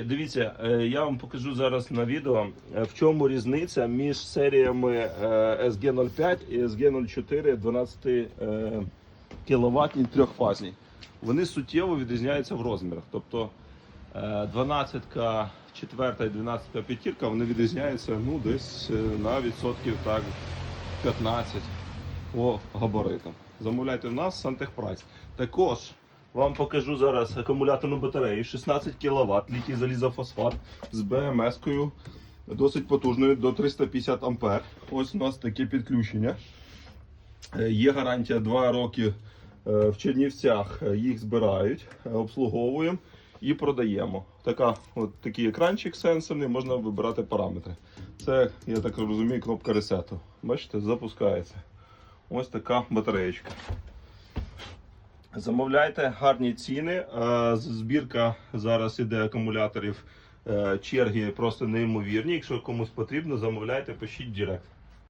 Дивіться, е, я вам покажу зараз на відео, е, в чому різниця між серіями е, SG05 і SG04 12 кВт трьохфазні. Вони суттєво відрізняються в розмірах. Тобто 12 4 і 12 п'ятірка вони відрізняються ну, десь на відсотків так, 15 по габаритам. Замовляйте в нас Сантехпрайс. Також вам покажу зараз акумуляторну батарею 16 кВт, літій залізофосфат з БМС-кою досить потужною до 350 А. Ось у нас таке підключення. Е, Є гарантія 2 роки е, в Чернівцях. е, Їх збирають, обслуговуємо і продаємо. Така, от такий екранчик сенсорний, можна вибирати параметри. Це, я так розумію, кнопка ресету. Бачите, запускається. Ось така батареєчка. Замовляйте гарні ціни. Е, Збірка зараз іде акумуляторів. Е, Черги просто неймовірні. Якщо комусь потрібно, замовляйте, пишіть Директ.